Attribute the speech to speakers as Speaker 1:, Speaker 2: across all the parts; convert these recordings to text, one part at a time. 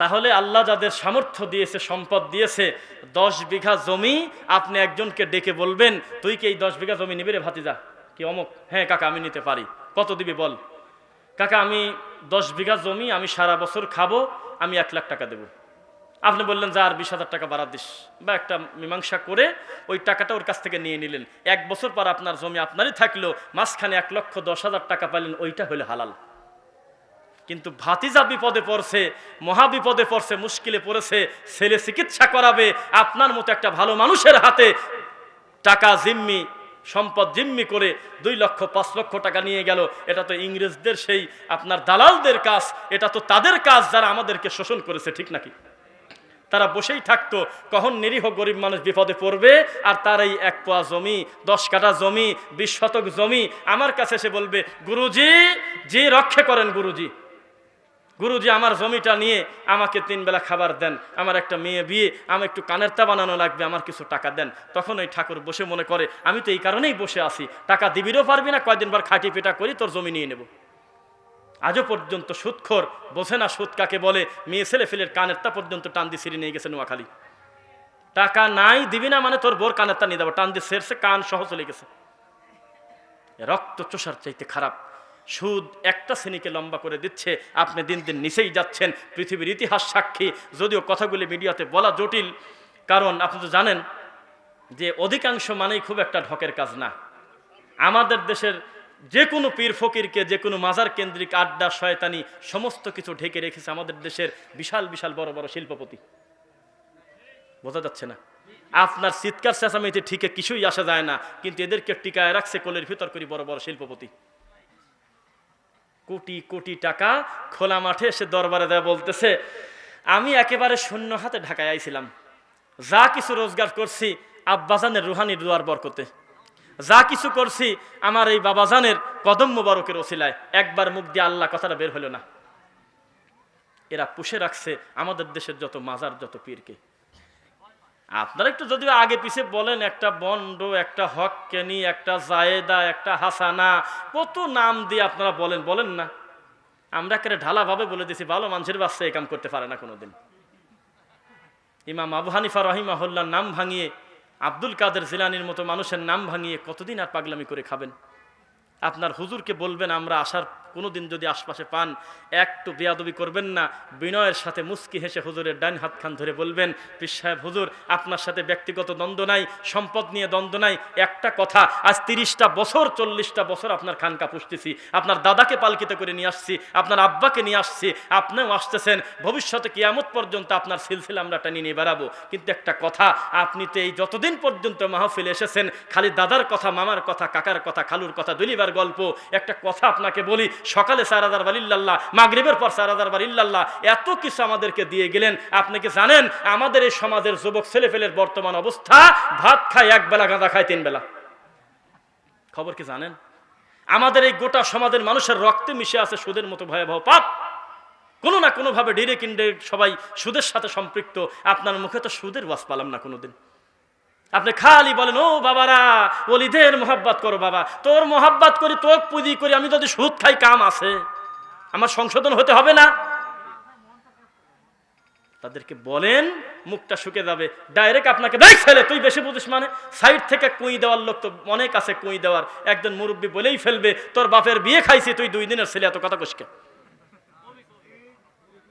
Speaker 1: তাহলে আল্লাহ যাদের সামর্থ্য দিয়েছে, সম্পদ দিয়েছে, দশ বিঘা জমি আপনি একজনকে ডেকে বলবেন, তুই কি এই দশ বিঘা জমি নিবি রে ভাতিজা? কি অমুক? হ্যাঁ কাকা, আমি নিতে পারি। কত দিবি বল? কাকা, আমি দশ বিঘা জমি, আমি সারা বছর খাব, আমি এক লাখ টাকা দেবো। আপনি বললেন, যা আর বিশ হাজার টাকা বাড়া দিস। বা একটা মীমাংসা করে ওই টাকাটা ওর কাছ থেকে নিয়ে নিলেন। এক বছর পর আপনার জমি আপনারই থাকল, মাঝখানে এক লক্ষ দশ হাজার টাকা পাইলেন, ওইটা হলে হালাল। কিন্তু ভাতিজা বিপদে পড়ছে, মহা বিপদে পড়ছে, মুশকিলে পড়েছে, ছেলে চিকিৎসা করাবে, আপনার মতো একটা ভালো মানুষের হাতে টাকা জিম্মি, সম্পদ জিম্মি করে দুই লক্ষ, পাঁচ লক্ষ টাকা নিয়ে গেল। এটা তো ইংরেজদের সেই আপনার দালালদের কাজ, এটা তো তাদের কাজ যারা আমাদেরকে শোষণ করেছে, ঠিক নাকি? তারা বসেই থাকতো, কখন নিরীহ গরিব মানুষ বিপদে পড়বে, আর তার এই এক পোয়া জমি, দশ কাঠা জমি, বিশ শতক জমি, আমার কাছে এসে বলবে, গুরুজি জি রক্ষে করেন গুরুজি। গুরুজি, আমার জমিটা নিয়ে আমাকে তিন বেলা খাবার দেন। আমার একটা মেয়ে বিয়ে আমার একটু কানের তা বানানো লাগবে, আমার কিছু টাকা দেন। তখন ওই ঠাকুর বসে মনে করে, আমি তো এই কারণেই বসে আছি। টাকা দিবিরও পারবি না, কয়দিন বার খাটি পিটা করি, তোর জমি নিয়ে নেব। আজও পর্যন্ত সুৎখর বোঝে না সুদ কাকে বলে। মেয়ে ছেলে ফেলের কানের তা পর্যন্ত টান দিয়ে সিঁড়ি নিয়ে গেছে নোয়াখালী। টাকা নাই দিবি না মানে তোর বোর কানের তা নিয়ে দেবো টান দিয়ে সেরছে, কান সহ চলে গেছে। রক্ত চোষার চাইতে খারাপ। সুদ একটা শ্রেণীকে লম্বা করে দিচ্ছে। আপনি দিন দিন নিচেই যাচ্ছেন। পৃথিবীর ইতিহাস সাক্ষী। যদিও কথাগুলি মিডিয়াতে বলা জটিল, কারণ আপনি তো জানেন যে অধিকাংশ মানেই খুব একটা ঢকের কাজ না। আমাদের দেশের যে কোনো পীর ফকিরকে, যে কোনো মাজার কেন্দ্রিক আড্ডা, শয়তানি, সমস্ত কিছু ঢেকে রেখেছে আমাদের দেশের বিশাল বিশাল, বড় বড় শিল্পপতি। বোঝা যাচ্ছে না? আপনার চিৎকার চেঁচামেতে ঠিকে কিছুই আসা যায় না, কিন্তু এদেরকে টিকায় রাখছে কোলের ভিতর করি বড় বড় শিল্পপতি। কোটি কোটি টাকা খোলা মাঠে এসে দরবারে দেয় বলতেছে, আমি একেবারে শূন্য হাতে ঢাকায় আইছিলাম। যা কিছু রোজগার করছি আব্বাজানের রুহানির দুয়ার বরকতে। যা কিছু করছি আমার এই বাবাজানের কদম মোবারকের ওসিলায়। একবার মুখ দিয়ে আল্লাহ কথাটা বের হলো না। এরা পুষে রাখছে আমাদের দেশের যত মাজার, যত পীরকে। আপনারা একটু যদিও আগে পিছে বলেন, একটা বন্ড, একটা হক কেনি একটা জায়েদা, একটা হাসানা, কত নাম দিয়ে আপনারা বলেন বলেন না। আমরা কেন ঢালাভাবে বলে দিছি ভালো মানুষের বাচ্চা এ কাম করতে পারে না কোনোদিন। ইমাম আবু হানিফা রহিমাহুল্লার নাম ভাঙিয়ে, আব্দুল কাদের জিলানির মতো মানুষের নাম ভাঙিয়ে কতদিন আর পাগলামি করে খাবেন? আপনার হুজুরকে বলবেন, আমরা আসার কোনো দিন যদি আশপাশে পান, একটু বেয়াদবি করবেন না। বিনয়ের সাথে মুস্কি হেসে হুজুরের ডাইন হাত খান ধরে বলবেন, পিস সাহেব, হুজুর, আপনার সাথে ব্যক্তিগত দ্বন্দ্ব নাই, সম্পদ নিয়ে দ্বন্দ্ব নাই। একটা কথা, আজ তিরিশটা বছর, চল্লিশটা বছর আপনার খানকা পুষতেছি। আপনার দাদাকে পালকিতে করে নিয়ে আসছি, আপনার আব্বাকে নিয়ে আসছি, আপনিও আসতেছেন। ভবিষ্যতে কিয়ামত পর্যন্ত আপনার সিলসিলা আমরা টানিয়ে নিয়ে বেড়াবো। কিন্তু একটা কথা, আপনি তো এই যতদিন পর্যন্ত মাহফিলে এসেছেন, খালি দাদার কথা, মামার কথা, কাকার কথা, খালুর কথা, দুলিবার গল্প, একটা কথা আপনাকে বলি সকালে হাজার বালিল্লাহ মাগরিবের পর হাজার বালিল্লাহ এত কিছু আমাদেরকে দিয়ে গেলেন। আপনি কি জানেন, আমাদের এই সমাজের যুবক ছেলেফেলের বর্তমান অবস্থা? ভাত খায় এক বেলা গাঁদা খায় তিন বেলা। খবর কি জানেন? আমাদের এই গোটা সমাজের মানুষের রক্তে মিশে আছে সুদের মতো ভয়াবহ পাপ। কোনো না কোনোভাবে ডিরেক্ট ইনডাইরেক্ট সবাই সুদের সাথে সম্পৃক্ত। আপনার মুখে তো সুদের ওয়াজ পালাম না কোনোদিন। আপনি খালি বলেন, ও বাবারা অলিদের মোহাব্বত করো বাবা। তোর মোহাব্বত করি, তোর পুঁজি করি, আমি যদি সুদ খাই, কাম আছে। আমার সংশোধন হতে হবে না। তাদেরকে বলেন, মুখটা শুকে যাবে। ডাইরেক্ট আপনাকে, দেখ ছেলে তুই বেশি বুঝিস মানে? সাইড থেকে কুই দেওয়ার লোক তো অনেক আছে কুই দেওয়ার। একজন মুরব্বী বলেই ফেলবে, তোর বাপের বিয়ে খাইছি, তুই দুই দিনের ছেলে, এত কথা কষকে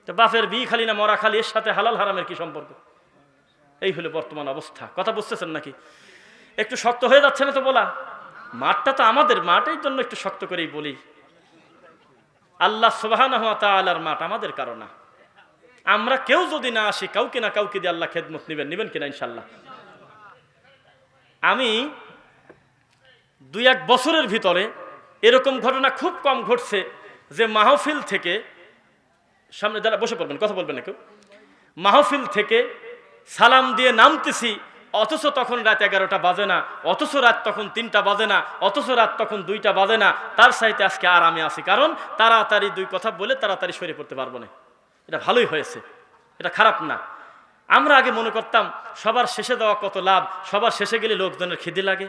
Speaker 1: তো বাপের বিয়ে খালি না, মরা খালি, এর সাথে হালাল হারামের কি সম্পর্ক? এই হলো বর্তমান অবস্থা। কথা বুঝতেছেন নাকি? একটু শক্ত হয়ে যাচ্ছে না তো বলা? মাঠটা তো আমাদের মাঠ, এই জন্য একটু শক্ত করেই বলি। আল্লাহ সুবাহান মাঠ আমাদের কারণ আমরা কেউ যদি না আসি, কাউকে না কাউকে দিয়ে আল্লাহ খেদমত নেবেন। নেবেন কিনা ইনশাল্লাহ আমি দুই এক বছরের ভিতরে এরকম ঘটনা খুব কম ঘটছে যে মাহফিল থেকে, সামনে যারা বসে পড়বেন, কথা বলবেন না কেউ। মাহফিল থেকে সালাম দিয়ে নামতেছি, অথচ তখন রাত এগারোটা বাজে না, অথচ রাত তখন তিনটা বাজে না, অথচ রাত তখন দুইটা বাজে না, তার সাইতে আজকে আরামে আছি। কারণ তাড়াতাড়ি দুই কথা বলে তাড়াতাড়ি সরে পড়তে পারব না। এটা ভালোই হয়েছে, এটা খারাপ না। আমরা আগে মনে করতাম, সবার শেষে দেওয়া কত লাভ, সবার শেষে গেলে লোকজনের খিদে লাগে।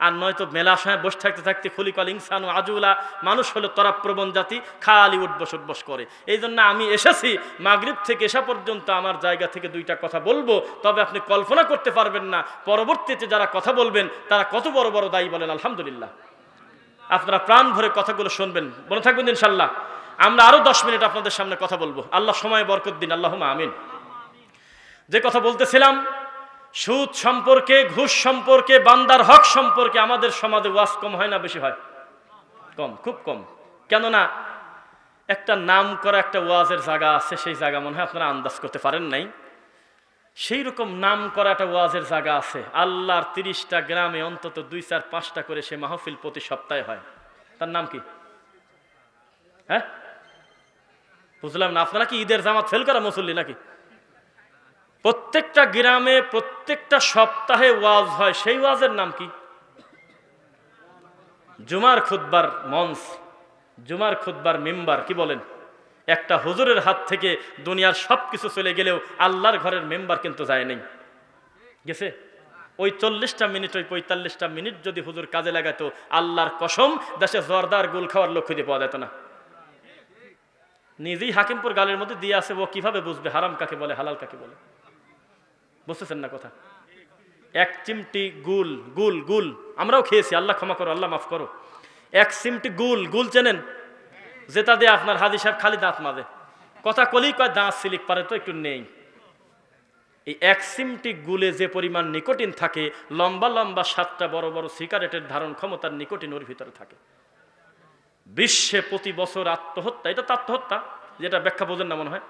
Speaker 1: আর নয়তো মেলা সময় বসে থাকতে থাকতে খুলিকল ইনসান আজুলা, মানুষ হলো তরাপ্রবণ জাতি, খালি উঠবস উঠবস করে। এই জন্য আমি এসেছি, মাগরিব থেকে এসা পর্যন্ত আমার জায়গা থেকে দুইটা কথা বলব, তবে আপনি কল্পনা করতে পারবেন না, পরবর্তীতে যারা কথা বলবেন, তারা কত বড় বড় দায়ী বলেন, আলহামদুলিল্লাহ। আপনারা প্রাণ ভরে কথাগুলো শুনবেন, মনে থাকবেন ইনশাল্লাহ। আমরা আরও দশ মিনিট আপনাদের সামনে কথা বলব। আল্লাহ সময় বরকত দিন আল্লাহ আমিন। যে কথা বলতেছিলাম সুদ সম্পর্কে, ঘুষ সম্পর্কে, বান্দার হক সম্পর্কে আমাদের সমাজে ওয়াজ কম হয় না বেশি হয়? কম, খুব কম। কেননা একটা নাম করা একটা ওয়াজের জায়গা আছে, সেই জায়গা মনে হয় আপনারা আন্দাজ করতে পারেন নাই। সেই রকম নাম করা একটা ওয়াজের জায়গা আছে। আল্লাহর তিরিশটা গ্রামে অন্তত দুই চার পাঁচটা করে সে মাহফিল প্রতি সপ্তাহে হয়। তার নাম কি? হ্যাঁ? বুঝলাম না, আপনারা কি ঈদের জামাত ফেল করা মুসল্লি নাকি? প্রত্যেকটা গ্রামে, প্রত্যেকটা সপ্তাহে ওয়াজ হয়। সেই ওয়াজের নাম কি? জুমার খুদ্বার মঞ্চ, জুমার খুদ্বার মেম্বার, কি বলেন? একটা হুজুরের হাত থেকে দুনিয়ার সব কিছু চলে গেলেও আল্লাহর ঘরের মেম্বার কিন্তু যায় নাই। গেছে? ওই চল্লিশটা মিনিট, ওই পঁয়তাল্লিশটা মিনিট যদি হুজুর কাজে লাগাতো, আল্লাহর কসম, দেশে জর্দার গোল খাওয়ার লক্ষ্য দিয়ে পাওয়া যেত না। নিজেই হাকিমপুর গালের মধ্যে দিয়ে আসে ও কীভাবে বুঝবে? হারাম কাকে বলে? হালাল কাকে বলে? বুঝতেছেন না কথা? এক চিমটি গুল গুল গুল। আমরাও খেয়েছি, আল্লাহ ক্ষমা করো, আল্লাহ মাফ করো। এক চিমটি গুল গুল চেনেন? যেটা দিয়ে আপনার হাজি সাহেব খালি দাঁত মাঝে কথা কলেই কয়, দাঁত সিলিক পারে তো একটু নেই। এই এক সিমটি গুলে যে পরিমাণ নিকোটিন থাকে, লম্বা লম্বা সাতটা বড় বড় সিগারেটের ধারণ ক্ষমতার নিকোটিন ওর ভিতরে থাকে। বিশ্বে প্রতি বছর আত্মহত্যা, এটা তো আত্মহত্যা, যেটা ব্যাখ্যা বোঝেন না মনে হয়?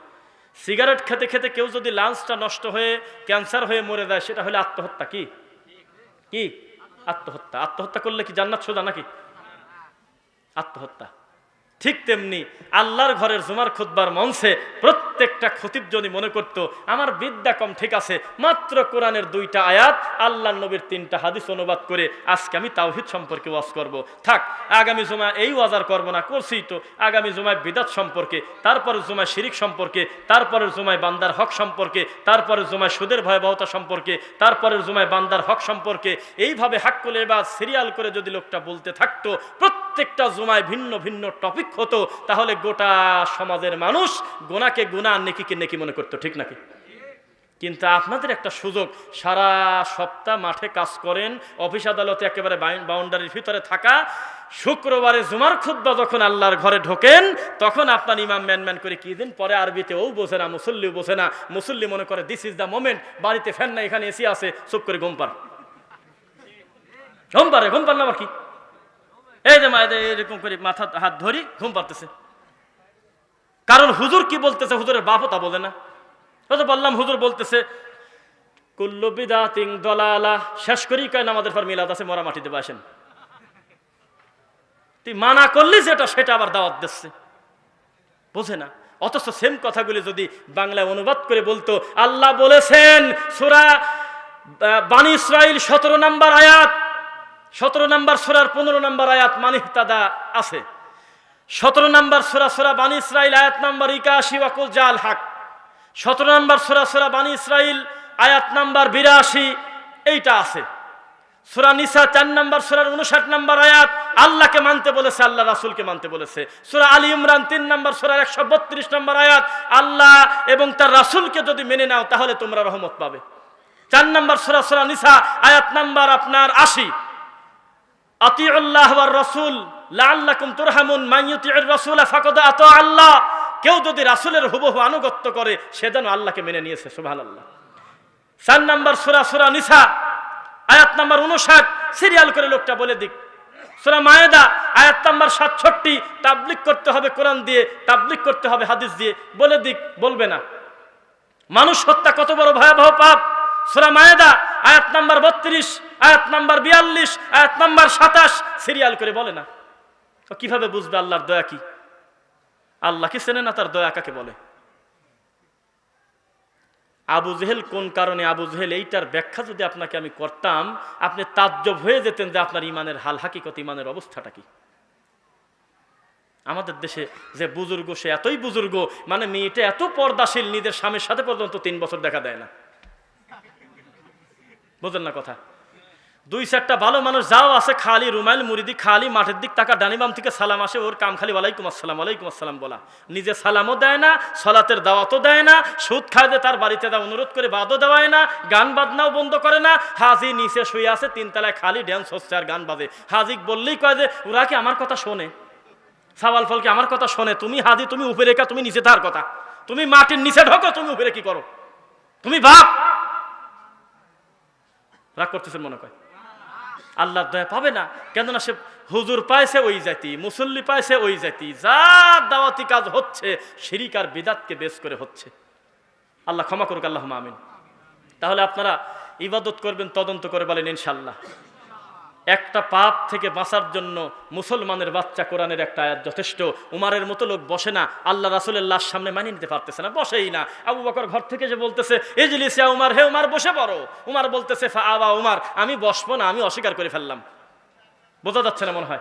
Speaker 1: সিগারেট খেতে খেতে কেউ যদি লাঞ্চটা নষ্ট হয়ে, ক্যান্সার হয়ে মরে যায়, সেটা হলে আত্মহত্যা কি? কি? আত্মহত্যা। আত্মহত্যা করলে কি জান্নাত সোজা নাকি? আত্মহত্যা। ঠিক তেমনি আল্লাহর ঘরের জুমার খুদ্বার মঞ্চে প্রত্যেকটা খতিব যদি মনে করত, আমার বিদ্যা কম ঠিক আছে, মাত্র কোরআনের দুইটা আয়াত আল্লাহ নবীর তিনটা হাদিস অনুবাদ করে আজকে আমি তাওহিদ সম্পর্কে ওয়াজ করব। থাক, আগামী জুমা এই ওয়াজার করব না, করছি তো। আগামী জুমায় বিদাত সম্পর্কে, তারপরে জুমায় শিরিক সম্পর্কে, তারপরে জুমায় বান্দার হক সম্পর্কে, তারপরে জুমায় সুদের ভয়াবহতা সম্পর্কে, তারপরে জুমায় বান্দার হক সম্পর্কে, এইভাবে হাক্কুলে বা সিরিয়াল করে যদি লোকটা বলতে থাকতো প্রত্যেকটা জুমায় ভিন্ন ভিন্ন টপিক হতো, তাহলে গোটা সমাজের মানুষ গোনাকে আর নেকিকে নেকি মনে করতো, ঠিক নাকি? কিন্তু আপনাদের একটা সুযোগ, সারা সপ্তাহ মাঠে কাজ করেন, অফিস আদালতে একেবারে বাউন্ডারির ভিতরে থাকা, শুক্রবারে জুমার খুদ্া যখন আল্লাহর ঘরে ঢোকেন, তখন আপনার ইমাম ম্যান ম্যান করে কি দিন? পরে আরবিতে ও বোঝে না, মুসল্লিও বোঝে না, মুসল্লি মনে করে দিস ইজ দ্য মোমেন্ট বাড়িতে ফ্যান না এখানে এসি আছে, চুপ করে ঘুম পার। ঘুম পারে, ঘুম পার না আবার কি? এই যে মায়েদের এরকম করে মাথা হাত ধরি, ঘুম পারতেছে কারণ হুজুর কি বলতেছে? হুজুরের বাপও তা বলে না। তো বললাম, হুজুর বলতেছে বিদাতিং দলালা। শেষ করেই কয় আমাদের পর মিলাদ আছে, মরা মাটি দেবে আসেন তুই মানা করলি যেটা সেটা আবার দাওয়াত দিচ্ছে। বোঝে না। অথচ সেম কথাগুলি যদি বাংলায় অনুবাদ করে বলতো, আল্লাহ বলেছেন, সুরা বানী ইসরাইল সতেরো নাম্বার আয়াত সতেরো নাম্বার সোরার পনেরো নাম্বার আয়াত মানিহ তাদা আছে। সতেরো নাম্বার সোরা সোরা বানী ইসরাইল, আয়াত নাম্বার ইকাশি ওয়াকুল জাল হাক। সতেরো নাম্বার সোরা সোরা বানী ইসরাইল, আয়াত নাম্বার বিরাশি, এইটা আছে। সোরা নিসা চার নাম্বার, সোরার উনষাট নাম্বার আয়াত আল্লাহকে মানতে বলেছে, আল্লাহ রাসুলকে মানতে বলেছে। সোরা আলী ইমরান তিন নাম্বার, সোরার একশো বত্রিশ নম্বর আয়াত, আল্লাহ এবং তার রাসুলকে যদি মেনে নাও, তাহলে তোমরা রহমত পাবে। চার নাম্বার সোরা সোরা নিসা, আয়াত নাম্বার আপনার আশি। আল্লাহ। কেউ যদি রাসূলের হুবহু আনুগত্য করে, সে যেন আল্লাহকে মেনে নিয়েছে, সুবহানাল্লাহ। চার নাম্বার সূরা সূরা নিসা, আয়াত নাম্বার 59 সিরিয়াল করে লোকটা বলে দিক। সূরা মায়েদা, আয়াত নাম্বার 67 তাবলিগ করতে হবে কোরআন দিয়ে তাবলিগ করতে হবে হাদিস দিয়ে, বলে দিক, বলবে না। মানুষ হত্যা কত বড় ভয়াবহ পাপ। সূরা মায়েদা, আয়াত নাম্বার 32 আয়াত নাম্বার 42 আয়াত নাম্বার 27 সিরিয়াল করে বলে না। তো কীভাবে বুঝবে আল্লাহর দয়া কি? আল্লাহকে চেনে না তার দয়া কাকে বলে? আবু জেহেল কোন কারণে আবু জেহেল এইটার ব্যাখ্যা যদি আপনাকে আমি করতাম, আপনি তাজ্জব হয়ে যেতেন যে আপনার ইমানের হাল হাকিকত, ইমানের অবস্থাটা কি? আমাদের দেশে যে বুজুর্গ, সে এতই বুজুর্গ মানে মেয়েটা এত পর্দাশীল, নিজের স্বামীর সাথে পর্যন্ত তিন বছর দেখা দেয় না। বোঝেন না কথা? দুই চারটা ভালো মানুষ যাও আছে খালি রুমাইল মুরিদি খালি মাঠের দিক টাকা ডানিবাম থেকে সালাম আসে, ওর কাম খালি, ওয়ালাইকুম আসসালাম ওয়ালাইকুম আসসালাম বলা। নিজে সালামও দেয় না, সলাতের দাওয়াতও দেয় না, সুদ খায় তার বাড়িতে দা অনুরোধ করে বাদও দেওয়ায় না, গান বাজনাও বন্ধ করে না, হাজি নিচে শুয়ে আছে, তিনতলায় খালি ড্যান্স হচ্ছে আর গান বাজে। হাজিক বললেই কয় যে, ওরা কি আমার কথা শোনে? সাওয়াল ফল কি আমার কথা শোনে, তুমি হাজি, তুমি উপরে রেখা তুমি নিচে তার কথা। তুমি মাটির নিচে ঢোকো, তুমি উপরে কি করো? তুমি বাপ রাগ করতেছেন মনে কয়। আল্লাহ দয়া পাবে না। কেননা সে হুজুর পাইছে ওই জাতি, মুসল্লি পাইছে ওই জাতি। যা দাওয়াতি কাজ হচ্ছে, শিরিক আর বিদাতকে বেশ করে হচ্ছে। আল্লাহ ক্ষমা করুক আল্লাহ আমিন। তাহলে আপনারা ইবাদত করবেন, তদন্ত করে বলেন ইনশাল্লাহ একটা পাপ থেকে বাঁচার জন্য মুসলমানের বাচ্চা কোরআনের একটা আয়াত যথেষ্ট। উমারের মতো লোক বসে না, আল্লাহ রাসুলের সামনে মানিয়ে নিতে পারতেছে না, বসেই না। আবু বকর ঘর থেকে যে বলতেছে এজলিসিয়া উমার, হে উমার, বসে পড়ো। উমার বলতেছে, ফা, আবা উমার, আমি বসবো না, আমি অস্বীকার করে ফেললাম। বোঝা যাচ্ছে না মনে হয়?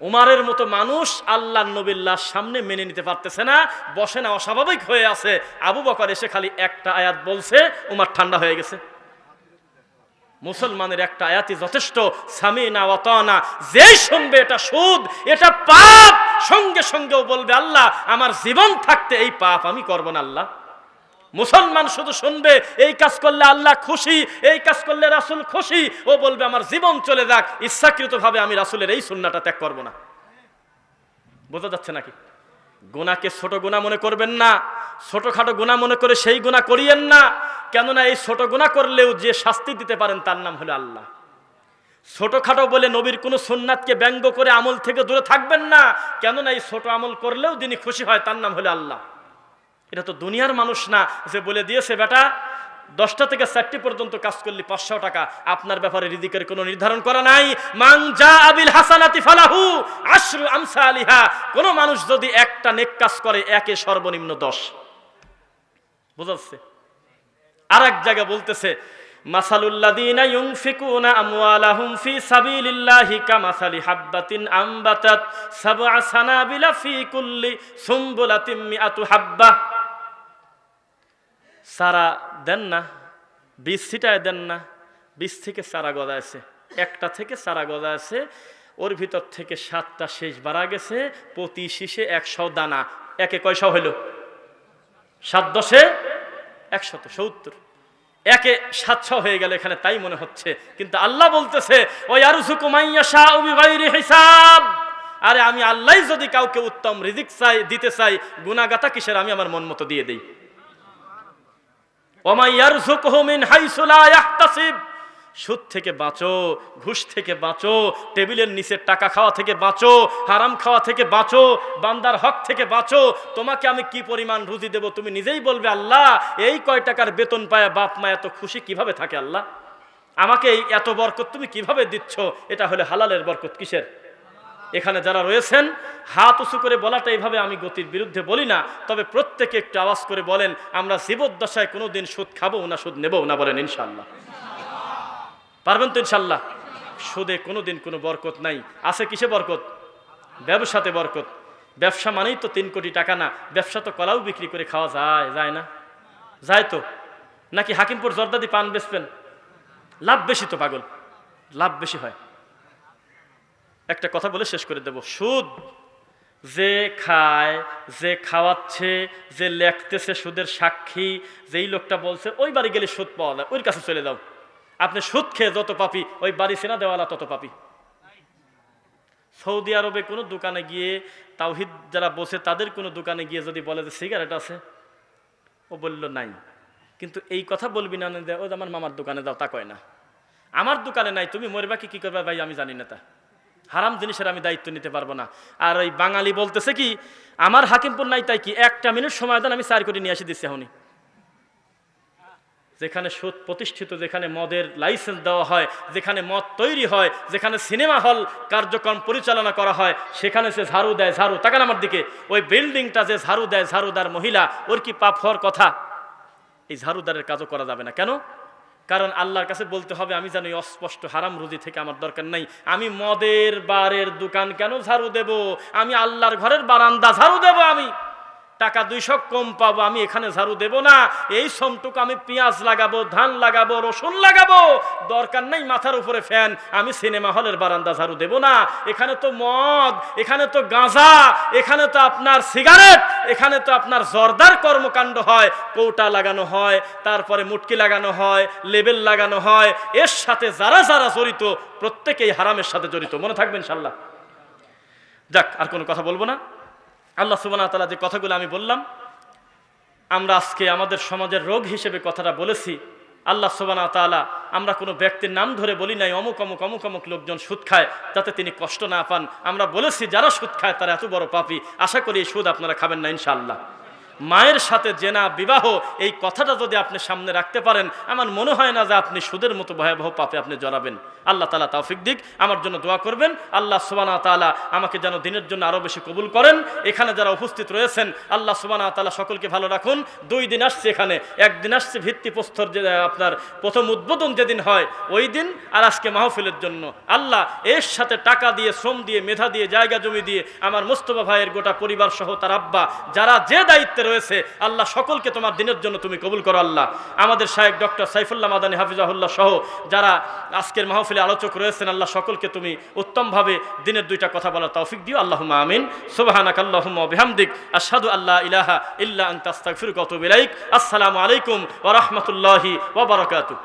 Speaker 1: উমারের মতো মানুষ আল্লাহ নবীর লাশ সামনে মেনে নিতে পারতেছে না, বসে না, অস্বাভাবিক হয়ে আছে। আবু বকর এসে খালি একটা আয়াত বলছে, উমার ঠান্ডা হয়ে গেছে। মুসলমানের একটা আয়াতি যথেষ্ট, সামিনা ওয়াতানা যেই শুনবে এটা সুদ, এটা পাপ। সঙ্গে সঙ্গেও বলবে, আল্লাহ, আমার জীবন থাকতে এই পাপ আমি করব না, আল্লাহ। মুসলমান শুধু শুনবে, এই কাজ করলে আল্লাহ খুশি, এই কাজ করলে রাসুল খুশি। ও বলবে, আমার জীবন চলে যাক, ইচ্ছাকৃতভাবে আমি রাসুলের এই সুন্নাটা ত্যাগ করব না। বোঝা যাচ্ছে নাকি? গুণাকে ছোট গোনা মনে করবেন না। ছোটখাটো গোনা মনে করে সেই গোনা করিয়েন না। কেননা এই ছোট গোনা করলেও যে শাস্তি দিতে পারেন তার নাম হলো আল্লাহ। ছোটখাটো বলে নবীর কোনো সোননাথকে ব্যঙ্গ করে আমল থেকে দূরে থাকবেন না। কেননা এই ছোট আমল করলেও যিনি খুশি হয় তার নাম হলো আল্লাহ। এটা তো দুনিয়ার মানুষ না যে বলে দিয়েছে, বেটা দশটা থেকে চারটি পর্যন্ত কাজ করলে পাঁচশো টাকা আপনার ব্যাপারে রিদিকের কোনো নির্ধারণ করা নাই। যা আবিল হাসানাতি ফালাহু আশরু আমসা আলিহা কোনো মানুষ যদি একটা নেক কাজ করে, একে সর্বনিম্ন দশ। বোঝাচ্ছে আর এক জায়গায় বলতেছে, মাসালুল্লাযীনা ইউনফিকুনা আমওয়ালাহুম ফি সাবিলিল্লাহি কামাসালি হাববাতিন আমবাতাত সাবআ সানাবিলা ফি কুল্লি মিআতু হাব্বা সারা দেন না, বীজ দেন না, বীজ থেকে সারা চারা গজাইছে একটা থেকে সারা চারা গজাইছে ওর ভিতর থেকে সাতটা শেষ বাড়া গেছে, প্রতি শীষে একশো দানা। একে কয়শো হইল? সাত দশে একশত, সত্তর। একে সাতশো হয়ে গেল এখানে, তাই মনে হচ্ছে। কিন্তু আল্লাহ বলতেছে ওই আর হিসাব। আরে আমি আল্লাহ যদি কাউকে উত্তম রিজিক চাই, দিতে চাই গুনাগাতা কিসের? আমি আমার মন মতো দিয়ে দিই। সুদ থেকে বাঁচো, ঘুষ থেকে বাঁচো, টেবিলের নিচের টাকা খাওয়া থেকে বাঁচো, হারাম খাওয়া থেকে বাঁচো, বান্দার হক থেকে বাঁচো, তোমাকে আমি কি পরিমাণ রুজি দেব তুমি নিজেই বলবে, আল্লাহ, এই কয় টাকার বেতন পায়, বাপ মা এত খুশি কীভাবে থাকে আল্লাহ? আমাকে এই এত বরকত তুমি কীভাবে দিচ্ছ? এটা হলে হালালের বরকত কিসের? এখানে যারা রয়েছেন, হাত উঁচু করে বলাটা এইভাবে আমি গতির বিরুদ্ধে বলি না, তবে প্রত্যেকে একটু আওয়াজ করে বলেন, আমরা জীবদ্দশায় কোনো দিন সুদ খাব না, সুদ নেব না বলেন ইনশাল্লাহ পারবেন তো ইনশাল্লাহ সুদে কোনো দিন কোনো বরকত নাই। আছে কিসে বরকত? ব্যবসাতে বরকত। ব্যবসা মানেই তো তিন কোটি টাকা না, ব্যবসা তো কলাও বিক্রি করে খাওয়া যায় যায় না? যায় তো। নাকি হাকিমপুর জর্দাদি পান বেচবেন? লাভ বেশি তো পাগল। লাভ বেশি হয়। একটা কথা বলে শেষ করে দেব। সুদ যে খায়, যে খাওয়াচ্ছে, যে লেখতেছে সুদের সাক্ষী, যেই লোকটা বলছে, ওই বাড়ি গেলে সুদ পাওয়া যায়, ওর কাছে চলে যাও। আপনি সুদ খেয়ে যত পাপি, ওই বাড়ি সেনা দেওয়ালা তত পাপি। সৌদি আরবে কোনো দোকানে গিয়ে তাওহিদ যারা বসে, তাদের কোনো দোকানে গিয়ে যদি বলে যে সিগারেট আছে, ও বলল, নাই। কিন্তু এই কথা বলবি না, ও আমার মামার দোকানে যাও, তা কয় না। আমার দোকানে নাই, তুমি মরবা কি কি করবা ভাই, আমি জানি না তা। হারাম জিনিসের আমি দায়িত্ব নিতে পারব না। আর ওই বাঙালি বলতেছে কি, আমার হাকিমপুর নাই তাই কি? একটা মিনিট সময় দেন, আমি চার কোটি নিয়ে এসে দিচ্ছি এখনই। যেখানে সুদ প্রতিষ্ঠিত, যেখানে মদের লাইসেন্স দেওয়া হয়, যেখানে মদ তৈরি হয়, যেখানে সিনেমা হল কার্যক্রম পরিচালনা করা হয়, সেখানে সে ঝাড়ু দেয়, ঝাড়ু। তাকান আমার দিকে। ওই বিল্ডিংটা যে ঝাড়ু দেয়, ঝাড়ুদার মহিলা, ওর কি পাপ হওয়ার কথা? এই ঝাড়ুদারের কাজও করা যাবে না। কেন? কারণ আল্লাহর কাছে বলতে হবে, আমি জানি অস্পষ্ট হারাম রুজি থেকে আমার দরকার নাই। আমি মদের বারের দোকান কেন ঝাড়ু দেব? আমি আল্লাহর ঘরের বারান্দা ঝাড়ু দেব আমি। টাকা দুইশো কম পাবো, আমি এখানে ঝাড়ু দেব না। এই সমটুকু আমি পেঁয়াজ লাগাবো, ধান লাগাবো, রসুন লাগাবো। দরকার নেই মাথার উপরে ফ্যান, আমি সিনেমা হলের বারান্দা ঝাড়ু দেব না। এখানে তো মদ, এখানে তো গাঁজা, এখানে তো আপনার সিগারেট, এখানে তো আপনার জর্দার কর্মকাণ্ড হয়। কৌটা লাগানো হয়, তারপরে মুটকি লাগানো হয়, লেবেল লাগানো হয়। এর সাথে যারা যারা জড়িত, প্রত্যেকেই হারামের সাথে জড়িত। মনে থাকবেন ইনশাল্লাহ। যাক, আর কোনো কথা বলব না। আল্লাহ সুবানা তালা যে কথাগুলো আমি বললাম, আমরা আজকে আমাদের সমাজের রোগ হিসেবে কথাটা বলেছি। আল্লাহ সুবানা তালা আমরা কোনো ব্যক্তির নাম ধরে বলি নাই, অমুক অমুক অমুক অমুক লোকজন সুদ খায় যাতে তিনি কষ্ট না পান। আমরা বলেছি, যারা সুদ খায় তারা এত বড় পাপি। আশা করি এই সুদ আপনারা খাবেন না ইনশাআল্লাহ। মায়ের সাথে জেনা, বিবাহ, এই কথাটা যদি আপনি সামনে রাখতে পারেন, আমার মনে হয় না যে আপনি সুদের মতো ভয়াবহ পাপে আপনি জড়াবেন। আল্লাহ তালা তৌফিক দিক, আমার জন্য দোয়া করবেন। আল্লাহ সুবানা তালা আমাকে যেন দিনের জন্য আরও বেশি কবুল করেন। এখানে যারা উপস্থিত রয়েছেন, আল্লাহ সুবানা তালা সকলকে ভালো রাখুন। দুই দিন আসছে এখানে, একদিন আসছে ভিত্তি প্রস্তর যে, আপনার প্রথম উদ্বোধন যেদিন হয়, ওই দিন, আর আজকে মাহফিলের জন্য। আল্লাহ এর সাথে টাকা দিয়ে, শ্রম দিয়ে, মেধা দিয়ে, জায়গা জমি দিয়ে, আমার মোস্তফা ভাইয়ের গোটা পরিবার সহ তার আব্বা, যারা যে দায়িত্বে রয়েছে, আল্লাহ সকলকে তোমার দিনের জন্য তুমি কবুল করো, আল্লাহ। আমাদের শাহেক ডক্টর সাইফুল্লাহ মাদানী হাফিজাহুল্লাহ সহ যারা আজকের মাহফিলে আলোচক রয়েছেন, আল্লাহ সকলকে তুমি উত্তমভাবে দিনের দুইটা কথা বলার তৌফিক দিও। আল্লাহ আমিন। সুবাহানাক আল্লাহুম্মা বিহামদিক। আসাদু আল্লাহ ইলাহা ইল্লা আনতা কত ইলাইক। আসসালামু আলাইকুম ওয়া রাহমাতুল্লাহি ওয়া